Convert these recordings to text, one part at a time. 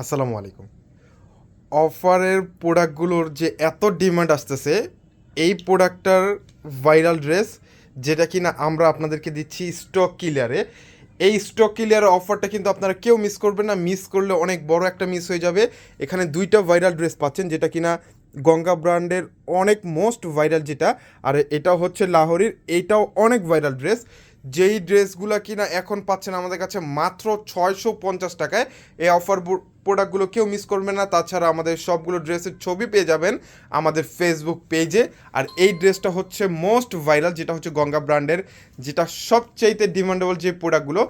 আসসালামু আলাইকুম। অফারের প্রোডাক্টগুলোর যে এত ডিমান্ড আসতেছে, এই প্রোডাক্টটার ভাইরাল ড্রেস, যেটা কিনা আমরা আপনাদেরকে দিচ্ছি স্টক ক্লিয়ারে, এই স্টক ক্লিয়ারের অফারটা কিন্তু আপনারা কেউ মিস করবেন না। মিস করলে অনেক বড় একটা মিস হয়ে যাবে। এখানে দুইটা ভাইরাল ড্রেস পাচ্ছেন, যেটা কিনা গঙ্গা ব্র্যান্ডের অনেক মোস্ট ভাইরাল যেটা, আর এটা হচ্ছে লাহোরির এইটাও অনেক ভাইরাল ড্রেস। যেই ড্রেসগুলো কিনা এখন পাচ্ছেন আমাদের কাছে মাত্র ছয়শো পঞ্চাশ টাকায়, এই অফার প্রোডাক্টগুলো কেউ মিস করবে না। তাছাড়া আমাদের সবগুলো ড্রেসের ছবি পেয়ে যাবেন আমাদের ফেসবুক পেজে আর এই ড্রেসটা হচ্ছে মোস্ট ভাইরাল যেটা হচ্ছে গঙ্গা ব্র্যান্ডের যেটা সবচাইতে ডিমান্ডেবল যে প্রোডাক্টগুলো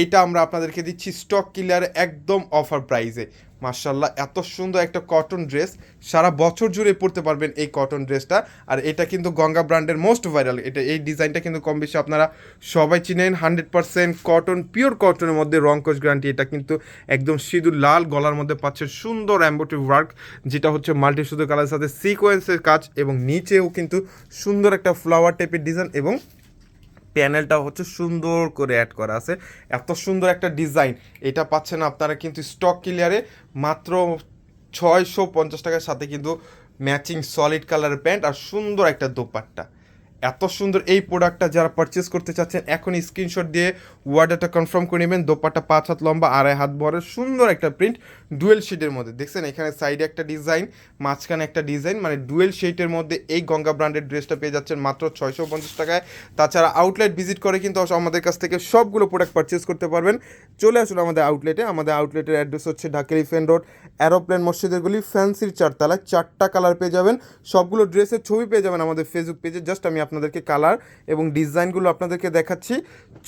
এইটা আমরা আপনাদেরকে দিচ্ছি স্টক ক্লিয়ার একদম অফার প্রাইসে মার্শাল্লাহ এত সুন্দর একটা কটন ড্রেস সারা বছর জুড়ে পরতে পারবেন এই কটন ড্রেসটা আর এটা কিন্তু গঙ্গা ব্র্যান্ডের মোস্ট ভাইরাল এটা, এই ডিজাইনটা কিন্তু কম বেশি আপনারা সবাই চিনেন। হান্ড্রেড পার্সেন্ট কটন পিওর কটনের মধ্যে রংকশ গ্যারান্টি এটা কিন্তু একদম সিঁদুর লাল গলার মধ্যে পাচ্ছে সুন্দর অ্যাম্বোটিভ ওয়ার্ক, যেটা হচ্ছে মাল্টি সুতো কালারের সাথে সিকোয়েন্সের কাজ এবং নিচেও কিন্তু সুন্দর একটা ফ্লাওয়ার টাইপের ডিজাইন এবং প্যানেলটা হচ্ছে সুন্দর করে অ্যাড করা আছে। এত সুন্দর একটা ডিজাইন এটা পাচ্ছেন আপনারা কিন্তু স্টক ক্লিয়ারে মাত্র ছয়শো পঞ্চাশ টাকার সাথে কিন্তু ম্যাচিং সলিড কালারের প্যান্ট আর সুন্দর একটা দোপাট্টা। এত সুন্দর এই প্রোডাক্টটা যারা পারচেস করতে চাচ্ছেন এখন স্ক্রিনশট দিয়ে ওয়ার্ডারটা কনফার্ম করে নেবেন। দোপাট্টা পাঁচ হাত লম্বা, আড়াই হাত বড়ের সুন্দর একটা প্রিন্ট ডুয়েল শেডের মধ্যে। দেখছেন, এখানে সাইডে একটা ডিজাইন মাঝখানে একটা ডিজাইন মানে ডুয়েল শেডের মধ্যে এই গঙ্গা ব্র্যান্ডের ড্রেসটা পেয়ে যাচ্ছেন মাত্র ছয়শো পঞ্চাশ টাকায়। তাছাড়া আউটলেট ভিজিট করে কিন্তু আমাদের কাছ থেকে সবগুলো প্রোডাক্ট পারচেস করতে পারবেন। চলে আসুন আমাদের আউটলেটে আমাদের আউটলেটের অ্যাড্রেস হচ্ছে ঢাকা ফেন রোড অ্যারোপ্লেন মসজিদের গলি ফ্যান্সির চারতলায় চারটা কালার পেয়ে যাবেন। সবগুলো ড্রেসের ছবি পেয়ে যাবেন আমাদের ফেসবুক পেজে জাস্ট আমি আপনাদেরকে কালার এবং ডিজাইনগুলো আপনাদেরকে দেখাচ্ছি।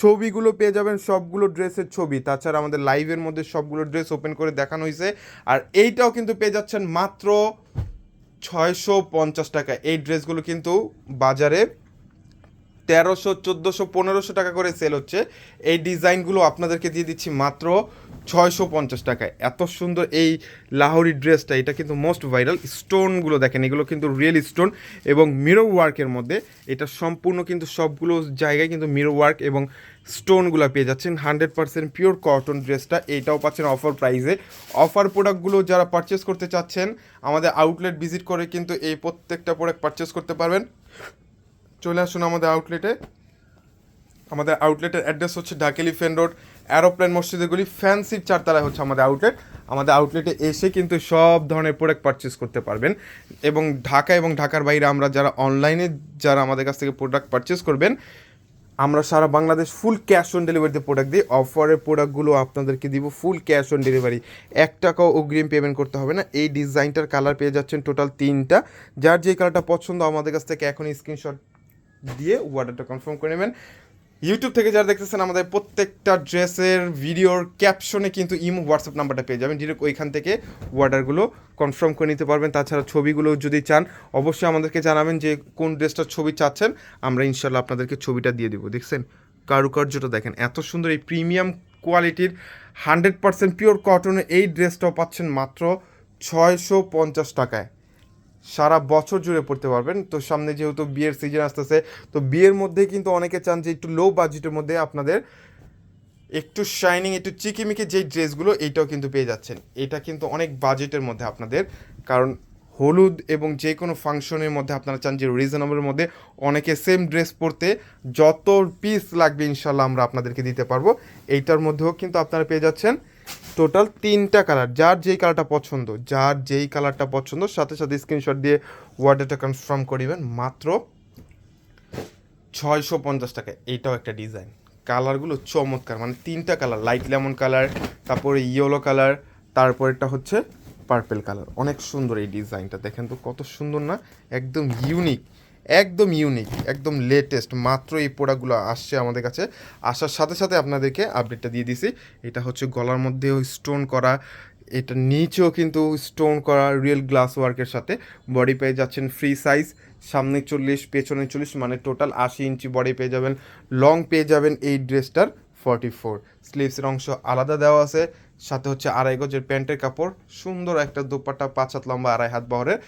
ছবিগুলো পেয়ে যাবেন সবগুলো ড্রেসের ছবি। তাছাড়া আমাদের লাইভের মধ্যে সবগুলো ড্রেস ওপেন করে দেখানো হয়েছে আর এইটাও কিন্তু পেয়ে যাচ্ছেন মাত্র ছয়শো পঞ্চাশ টাকা। এই ড্রেসগুলো কিন্তু বাজারে তেরোশো, চোদ্দোশো, পনেরোশো টাকা করে সেল হচ্ছে। এই ডিজাইনগুলো আপনাদেরকে দিয়ে দিচ্ছি মাত্র ছয়শো পঞ্চাশ টাকায়। এত সুন্দর এই লাহোরি ড্রেসটা, এটা কিন্তু মোস্ট ভাইরাল স্টোনগুলো দেখেন, এগুলো কিন্তু রিয়েল স্টোন এবং মিরো ওয়ার্কের মধ্যে। এটা সম্পূর্ণ কিন্তু সবগুলো জায়গায় কিন্তু মিরো ওয়ার্ক এবং স্টোনগুলো পেয়ে যাচ্ছেন। হান্ড্রেড পার্সেন্ট পিওর কটন ড্রেসটা এইটাও পাচ্ছেন অফার প্রাইসে অফার প্রোডাক্টগুলো যারা পারচেস করতে চাচ্ছেন, আমাদের আউটলেট ভিজিট করে কিন্তু এই প্রত্যেকটা প্রোডাক্ট পারচেস করতে পারবেন। চলে আসুন আমাদের আউটলেটে আমাদের আউটলেটের অ্যাড্রেস হচ্ছে ঢাকেলি ফেন রোড। অ্যারোপ্লেন মসজিদগুলি ফ্যান্সির চারতলায় হচ্ছে আমাদের আউটলেট আমাদের আউটলেটে এসে কিন্তু সব ধরনের প্রোডাক্ট পারচেস করতে পারবেন। এবং ঢাকা এবং ঢাকার বাইরে আমরা যারা অনলাইনে যারা আমাদের কাছ থেকে প্রোডাক্ট পারচেস করবেন, আমরা সারা বাংলাদেশ ফুল ক্যাশ অন ডেলিভারিতে প্রোডাক্ট দিই। অফারের প্রোডাক্টগুলো আপনাদেরকে দিব ফুল ক্যাশ অন ডেলিভারি এক টাকাও অগ্রিম পেমেন্ট করতে হবে না। এই ডিজাইনটার কালার পেয়ে যাচ্ছেন টোটাল তিনটা। যার যে কালারটা পছন্দ, আমাদের কাছ থেকে এখন স্ক্রিনশট দিয়ে অর্ডারটা কনফার্ম করে নেবেন। ইউটিউব থেকে যারা দেখতেছেন, আমাদের প্রত্যেকটা ড্রেসের ভিডিওর ক্যাপশনে কিন্তু ইমো হোয়াটসঅ্যাপ নাম্বারটা পেয়ে যাবেন। ডিরেক্ট ওইখান থেকে অর্ডারগুলো কনফার্ম করে নিতে পারবেন। তাছাড়া ছবিগুলো যদি চান, অবশ্যই আমাদেরকে জানাবেন যে কোন ড্রেসটার ছবি চাচ্ছেন। আমরা ইনশাল্লাহ আপনাদেরকে ছবিটা দিয়ে দেবো। দেখছেন? কারুকার্যটা দেখেন, এত সুন্দর এই প্রিমিয়াম কোয়ালিটির হান্ড্রেড পার্সেন্ট পিওর কটনের এই ড্রেসটাও পাচ্ছেন মাত্র ছয়শো পঞ্চাশ টাকায়। সারা বছর জুড়ে পড়তে পারবেন। তো সামনে যেহেতু বিয়ের সিজন আসতেছে, তো বিয়ের মধ্যে কিন্তু অনেকে চান যে একটু লো বাজেটের মধ্যে আপনাদের একটু শাইনিং একটু চিকিমিকি যেই ড্রেসগুলো, এইটাও কিন্তু পেয়ে যাচ্ছেন। এটা কিন্তু অনেক বাজেটের মধ্যে আপনাদের। কারণ হলুদ এবং যে কোনো ফাংশনের মধ্যে আপনারা চান যে রিজনেবলের মধ্যে অনেকে সেম ড্রেস পরতে যত পিস লাগবে ইনশাল্লাহ আমরা আপনাদেরকে দিতে পারব। এইটার মধ্যেও কিন্তু আপনারা পেয়ে যাচ্ছেন। টোটাল তিনটা কালার, যার যেই কালারটা পছন্দ, যার যেই কালারটা পছন্দ, সাথে সাথে স্ক্রিনশট দিয়ে ওয়ার্ডারটা কনফার্ম করিবেন, মাত্র ছয়শো পঞ্চাশ টাকা। এইটাও একটা ডিজাইন কালারগুলো চমৎকার মানে তিনটা কালার লাইট লেমন কালার, তারপরে ইয়েলো কালার, তারপরেরটা হচ্ছে পার্পেল কালার। অনেক সুন্দর এই ডিজাইনটা দেখেন তো কত সুন্দর না? একদম ইউনিক একদম ইউনিক একদম লেটেস্ট মাত্র এই প্রোডাক্টগুলো আসছে আমাদের কাছে। আসার সাথে সাথে আপনাদেরকে আপডেটটা দিয়ে দিছি। এটা হচ্ছে গলার মধ্যেও স্টোন করা এটা নিচেও কিন্তু স্টোন করা রিয়েল গ্লাস ওয়ার্কের সাথে। বডি পেয়ে যাচ্ছেন ফ্রি সাইজ সামনে চল্লিশ, পেছনে চল্লিশ মানে টোটাল আশি ইঞ্চি বডি পেয়ে যাবেন। লং পেয়ে যাবেন এই ড্রেসটার ফর্টি ফোর স্লিভসের অংশ আলাদা দেওয়া আছে, সাথে হচ্ছে আড়াই গজের প্যান্টের কাপড়। সুন্দর একটা দোপাট্টা, পাঁচ হাত লম্বা, আড়াই হাত বহরের।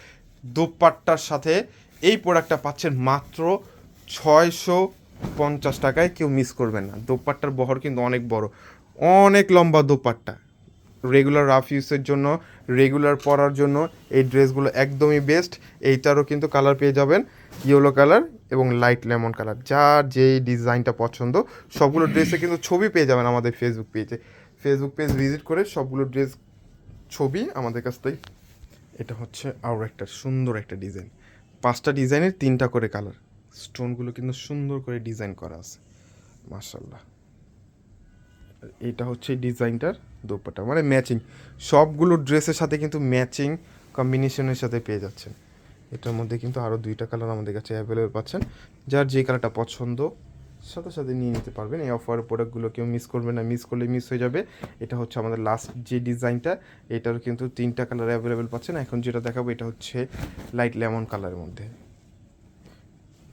দোপাট্টার সাথে এই প্রোডাক্টটা পাচ্ছেন মাত্র ছয়শো পঞ্চাশ টাকায়। কেউ মিস করবেন না। দোপাট্টার বহর কিন্তু অনেক বড়। অনেক লম্বা দোপাট্টা। রেগুলার রাফ ইউজের জন্য রেগুলার পরার জন্য এই ড্রেসগুলো একদমই বেস্ট এইটারও কিন্তু কালার পেয়ে যাবেন। ইয়েলো কালার এবং লাইট লেমন কালার যার যেই ডিজাইনটা পছন্দ, সবগুলো ড্রেসে কিন্তু ছবি পেয়ে যাবেন আমাদের ফেসবুক পেজে ফেসবুক পেজ ভিজিট করে সবগুলো ড্রেস ছবি আমাদের কাছ থেকে। এটা হচ্ছে আরও একটা সুন্দর একটা ডিজাইন পাঁচটা ডিজাইনের তিনটা করে কালার। স্টোনগুলো কিন্তু সুন্দর করে ডিজাইন করা আছে। মার্শাল্লাহ এটা হচ্ছে ডিজাইনটার দোপাটা মানে ম্যাচিং। সবগুলো ড্রেসের সাথে কিন্তু ম্যাচিং কম্বিনেশনের সাথে পেয়ে যাচ্ছেন। এটার মধ্যে কিন্তু আরও দুইটা কালার আমাদের কাছে অ্যাভেলেবেল পাচ্ছেন। যার যে কালারটা পছন্দ সাথে সাথে নিয়ে নিতে পারবেন। এই অফার প্রোডাক্টগুলো কেউ মিস করবে না মিস করলে মিস হয়ে যাবে। এটা হচ্ছে আমাদের লাস্ট যে ডিজাইনটা এটারও কিন্তু তিনটা কালার অ্যাভেলেবেল পাচ্ছেন। এখন যেটা দেখাবো, এটা হচ্ছে লাইট লেমন কালারের মধ্যে।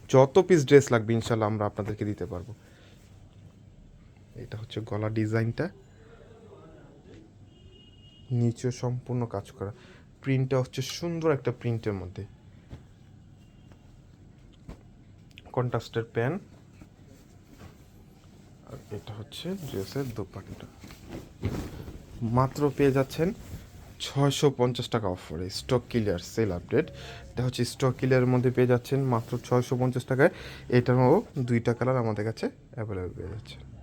যত পিস ড্রেস লাগবে ইনশাল্লাহ আমরা আপনাদেরকে দিতে পারব। এটা হচ্ছে গলা ডিজাইনটা নিচেও সম্পূর্ণ কাজ করা। প্রিন্টটা হচ্ছে সুন্দর একটা প্রিন্টের মধ্যে। কন্ট্রাস্টের প্যান এটা হচ্ছে ড্রেসের দোপাট্টা মাত্র পেয়ে যাচ্ছেন ছয়শো পঞ্চাশ টাকা অফারে স্টক ক্লিয়ার সেল আপডেট এটা হচ্ছে স্টক ক্লিয়ারের মধ্যে পেয়ে যাচ্ছেন মাত্র ছয়শো পঞ্চাশ টাকায়। এটারও দুইটা কালার আমাদের কাছে অ্যাভেলেবেল পেয়ে যাচ্ছে।